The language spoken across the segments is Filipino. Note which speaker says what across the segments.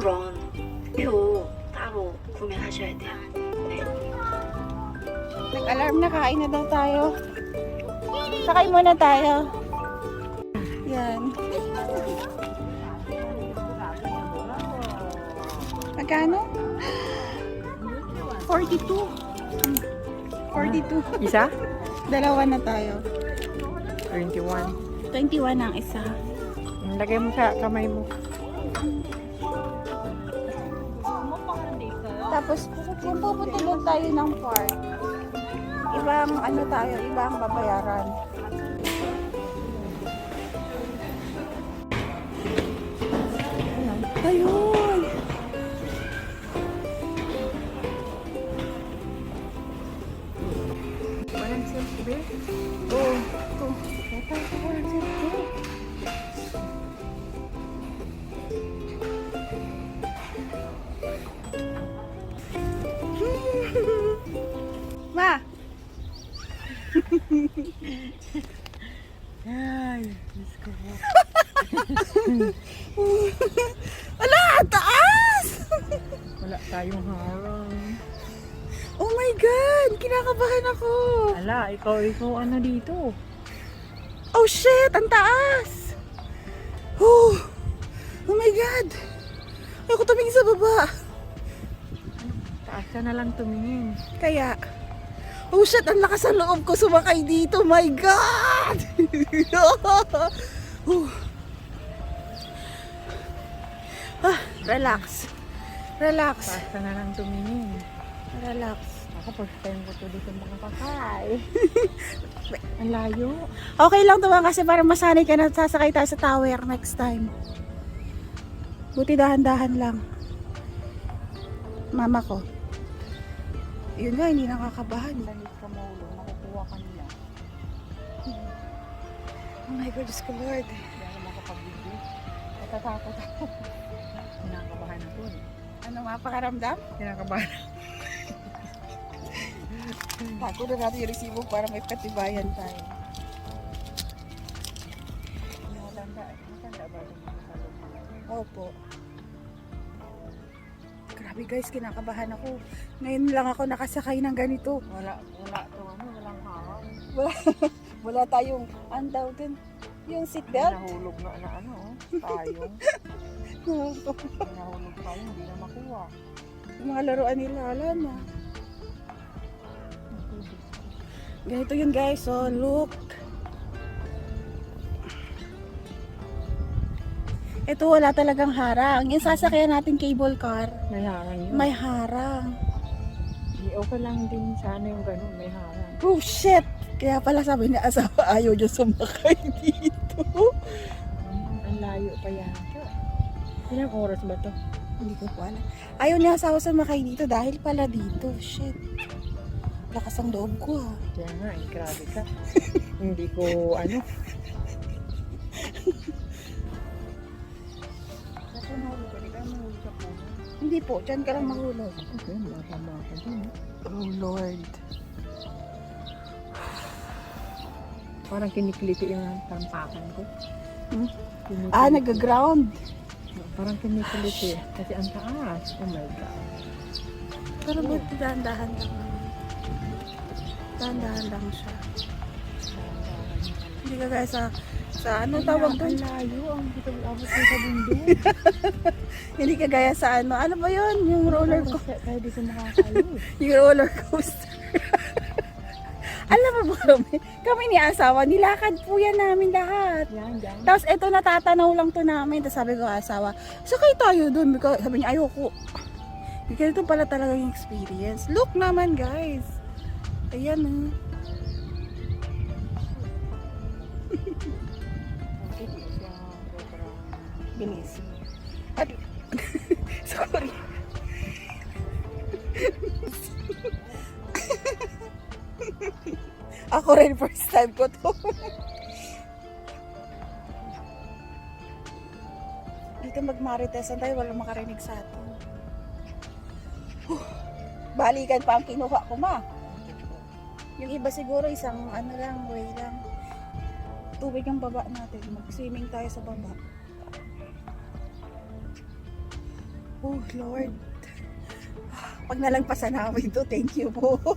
Speaker 1: 아무런 표 따로 구매하셔야 돼요. 네.
Speaker 2: Nag-alarm na kain na daw tayo. Sakay muna tayo. Yan. Magkano? 42. 42.
Speaker 3: Isa?
Speaker 2: Dalawa na tayo.
Speaker 3: 21.
Speaker 2: 21 ang isa.
Speaker 3: Lagay mo sa kamay mo.
Speaker 2: Tapos, kung pupunta doon tayo ng park, ibang ano tayo, ibang babayaran. Ayun!
Speaker 3: Walang.
Speaker 2: Oh, ito. Ito, ito, ito, ito.
Speaker 3: Ay, Diyos ko.
Speaker 2: Ala! Taas!
Speaker 3: Wala tayong harang.
Speaker 2: Oh my God! Kinakabahan ako!
Speaker 3: Ala, ikaw, ikaw ano dito?
Speaker 2: Oh shit! Ang taas! Oh! Oh my God! Ayoko tumingin sa baba.
Speaker 3: Taas ka na lang tumingin.
Speaker 2: Kaya, oh shit! Ang lakas ang loob ko sumakay dito. My God! oh. ah, relax. Relax.
Speaker 3: Taas ka na lang tumingin.
Speaker 2: Relax.
Speaker 3: Ako, first time ko to dito makakakay. Ang layo.
Speaker 2: Okay lang naman kasi parang masanay ka na sasakay tayo sa tower next time. Buti dahan-dahan lang. Mama ko. Yun nga, hindi nakakabahan.
Speaker 3: Langit ka maulo, makukuha ka nila.
Speaker 2: Oh my God, Diyos ko Lord.
Speaker 3: Hindi ako makapag-video. Natatakot ako. Kinakabahan ako eh.
Speaker 2: Ano nga pakaramdam?
Speaker 3: Kinakabahan
Speaker 2: Tago na natin yung resibo para may katibayan tayo.
Speaker 3: Matanda, matanda ba ito?
Speaker 2: Opo. Grabe guys, kinakabahan ako. Ngayon lang ako nakasakay ng ganito.
Speaker 3: Wala, wala to ano, walang harang.
Speaker 2: Wala tayong andaw din. Yung seatbelt.
Speaker 3: Nahulog na na ano, tayong. Nahulog tayo, hindi na makuha.
Speaker 2: Yung mga laruan nila, wala na. Ganito yun guys, so look. Ito wala talagang harang. Yung sasakyan natin cable car,
Speaker 3: May harang yun.
Speaker 2: may harang.
Speaker 3: Di, okay lang din sana yung ganun, may harang.
Speaker 2: Oh shit! Kaya pala sabi ni asawa, ayaw niya sumakay dito.
Speaker 3: Mm, ang layo pa yata. Ilang oras ba to?
Speaker 2: Hindi ko po alam. Ayaw niya asawa sumakay dito dahil pala dito. Shit. Lakas ang loob ko ah.
Speaker 3: Kaya nga, eh, grabe ka. hindi ko, ano.
Speaker 2: Hindi po, dyan ka lang mahulog.
Speaker 3: Okay, matama ka dun.
Speaker 2: Oh Lord.
Speaker 3: Parang kinikiliti yung tampakan ko.
Speaker 2: Hmm? Ah, nag-ground.
Speaker 3: Parang kinikiliti. Kasi ang taas. Oh my God.
Speaker 2: Pero buti dahan-dahan lang. Dahan-dahan lang siya. Hindi ka guys sa, sa ano tawag doon?
Speaker 3: Ang layo. Ang dito abot sa bundok.
Speaker 2: Hindi ka gaya sa ano. Ano ba yun? Yung roller co-
Speaker 3: Kaya kaya di ko makakayo.
Speaker 2: yung roller coaster. Alam mo ba kami? Kami ni asawa, nilakad po yan namin lahat.
Speaker 3: Yan, yan.
Speaker 2: Tapos eto natatanaw lang to namin. Tapos sabi ko asawa, sakay tayo. Because, sabi niya, ayoko. Ganito pala talaga yung experience. Look naman guys. Ayan oh. Bilis. At, sorry. Ako rin first time ko to. Dito magmaritesan tayo, walang makarinig sa atin. Huh. Balikan pa ang kinuha ko ma. Yung iba siguro isang ano lang, way lang. Tubig ang baba natin. Mag-swimming tayo sa baba. Oh, Lord. Pag nalagpasan namin ito, thank you po.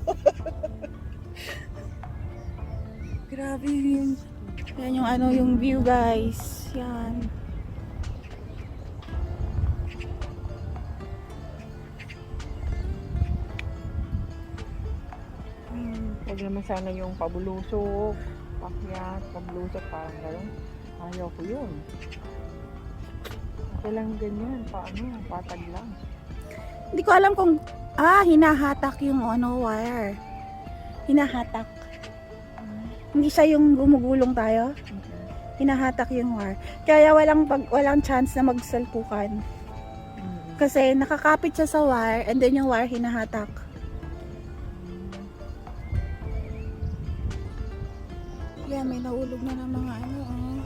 Speaker 2: Grabe yun. Yan yung ano, yung view guys. Yan.
Speaker 3: Hmm, Huwag naman sana yung pabulusok, pakyat, pabulusok, parang gano'n. Ayaw ko yun. Okay lang ganyan, paano, patag lang.
Speaker 2: Hindi ko alam kung, ah, hinahatak yung ano, wire. Hinahatak. Hindi siya yung gumugulong tayo. Hinahatak yung wire. Kaya walang, pag, walang chance na magsalpukan. Kasi nakakapit siya sa wire and then yung wire hinahatak. Yeah, may nahulog na ng mga ano. Oh.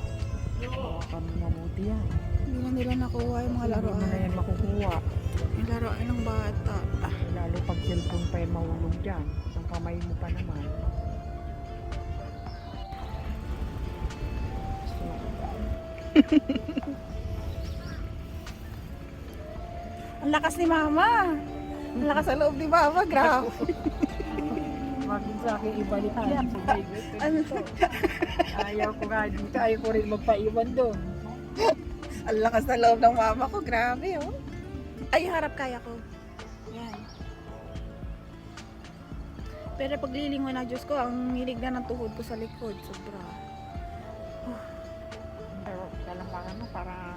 Speaker 3: Baka kami mabuti yan.
Speaker 2: Hindi nila nakuha yung mga
Speaker 3: Hindi mo na
Speaker 2: laruan.
Speaker 3: yan makukuha.
Speaker 2: Yung laruan ng bata. Ah,
Speaker 3: Lalo pag cellphone pa yung mahulog dyan. Ang kamay mo pa naman.
Speaker 2: ang lakas ni mama. Ang lakas sa loob ni mama. Grabe.
Speaker 3: Mo sa akin ibalikan.
Speaker 2: Ano?
Speaker 3: Ayaw ko nga dito. Ayaw ko rin magpaiwan doon.
Speaker 2: Ang lakas sa loob ng mama ko. Grabe, oh. Ay, harap kaya ko. Yan. Pero pag lilingon na, Diyos ko, ang hilig na ng tuhod ko sa likod. Sobra.
Speaker 3: Pero kalampakan mo parang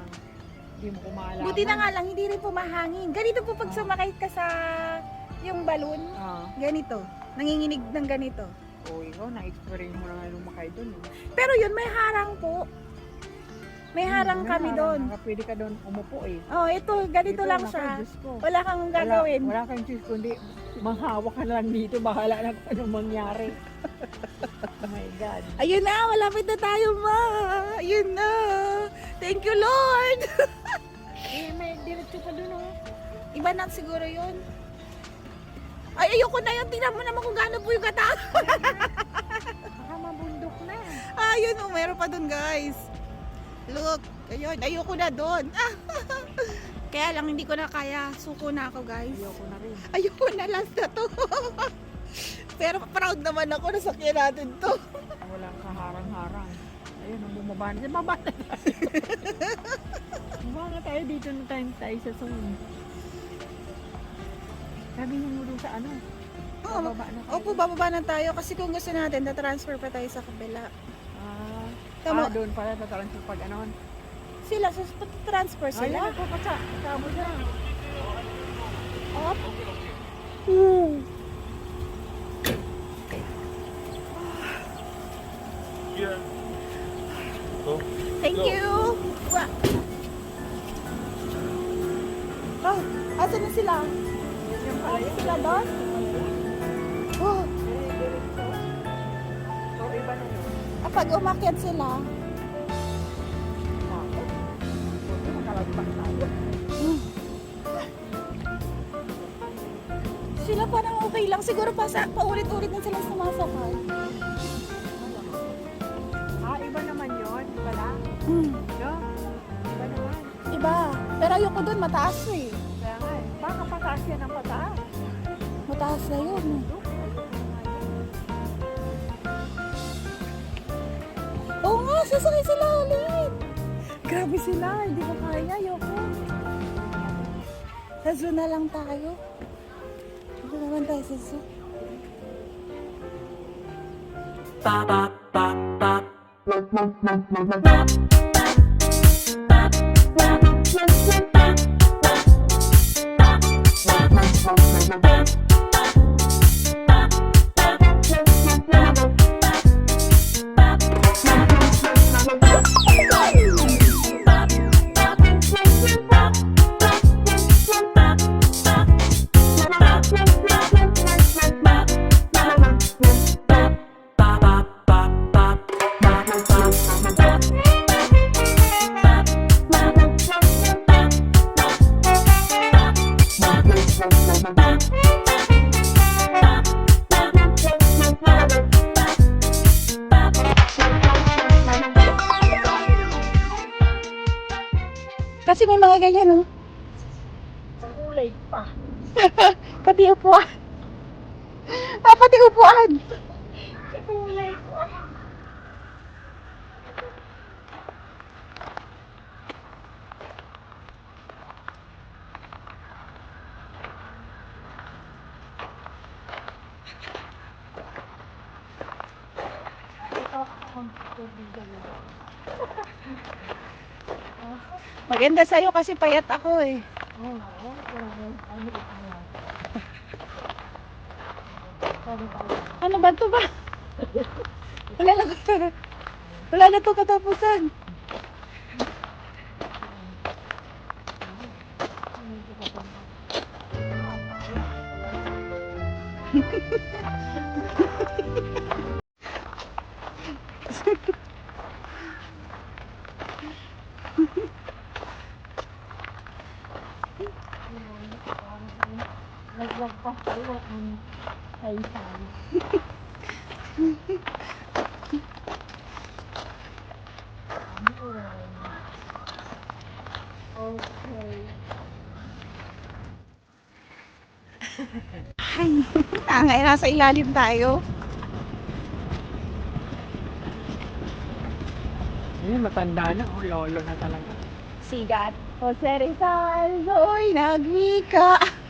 Speaker 3: hindi mo kumalaman.
Speaker 2: Buti na nga lang, hindi rin pumahangin. Ganito po pag
Speaker 3: Ah.
Speaker 2: sumakay ka sa yung balon.
Speaker 3: Ah,
Speaker 2: Ganito. Nanginginig ng ganito.
Speaker 3: o ikaw, na-experience mo na lumakay doon. eh.
Speaker 2: Pero yun, may harang po. May harang
Speaker 3: Hmm,
Speaker 2: kami doon.
Speaker 3: Pwede ka doon umupo eh.
Speaker 2: Oh, ito, ganito
Speaker 3: Dito,
Speaker 2: lang
Speaker 3: naku,
Speaker 2: siya.
Speaker 3: Diyos ko.
Speaker 2: Wala kang
Speaker 3: Wala,
Speaker 2: gagawin.
Speaker 3: wala kang choice kundi manghawak ka na lang dito. Bahala na kung anong mangyari. oh my God.
Speaker 2: Ayun na, malapit na tayo, ma. Ayun na. Thank you, Lord.
Speaker 3: Eh, may diretso pa doon oh.
Speaker 2: Iba na siguro yun. Ay, ayoko na yun. Tingnan mo naman kung gaano po yung kata.
Speaker 3: Baka mabundok na.
Speaker 2: Ayun, oh, meron pa dun, guys. Look, ayun. Ayoko na dun. Kaya lang, hindi ko na kaya. Suko na ako, guys.
Speaker 3: Ayoko na rin.
Speaker 2: Ayoko na, last na to. Pero proud naman ako na sakyan natin to.
Speaker 3: Walang kaharang-harang. Ayun, ang bumaba na. Baba na tayo. Bumaba na tayo dito na tayo tayo sa Zoom. Sabihin mo doon sa ano.
Speaker 2: Oo,
Speaker 3: Bababa na tayo.
Speaker 2: Opo, bababa na tayo kasi kung gusto natin, na-transfer pa tayo sa kabila. Tama,
Speaker 3: ah, doon pala sa transfer pag ano.
Speaker 2: sila, sa transfer
Speaker 3: Ay,
Speaker 2: sila.
Speaker 3: nagpapasa. Tabo na.
Speaker 2: Op. Hmm. Thank you. Wa. Oh, asan na sila?
Speaker 3: Yan pala yun.
Speaker 2: Sila doon? Oh,
Speaker 3: Diretso. So, iba na yun.
Speaker 2: Ah, pag umakyat sila, sila parang okay lang. Siguro pa sa paulit-ulit na sila sumasakay.
Speaker 3: Ah, iba naman yun. Iba lang.
Speaker 2: Hmm.
Speaker 3: No? Iba naman.
Speaker 2: Iba. Pero ayoko doon, mataas eh.
Speaker 3: Kaya nga eh. Baka pataas yan ang pataas.
Speaker 2: Mataas na yun. Oo sasakay sila ulit. Grabe sila, hindi ko kaya, ayoko. Sa zoo na lang tayo. Dito naman tayo sa zoo. Kasi may mga ganyan, oh. Pati upuan. Ah, pati upuan.
Speaker 1: Kulay ko.
Speaker 2: Maganda sa'yo kasi payat ako eh. Ano ba to ba? Wala na Wala na to katapusan.
Speaker 3: Naglagpas tayo ang kaisan. Okay.
Speaker 2: Ay, tangay, nasa ilalim tayo.
Speaker 3: Eh, matanda na. Oh, lolo na talaga.
Speaker 2: Sigat. Jose Rizal, Zoy, nagwika.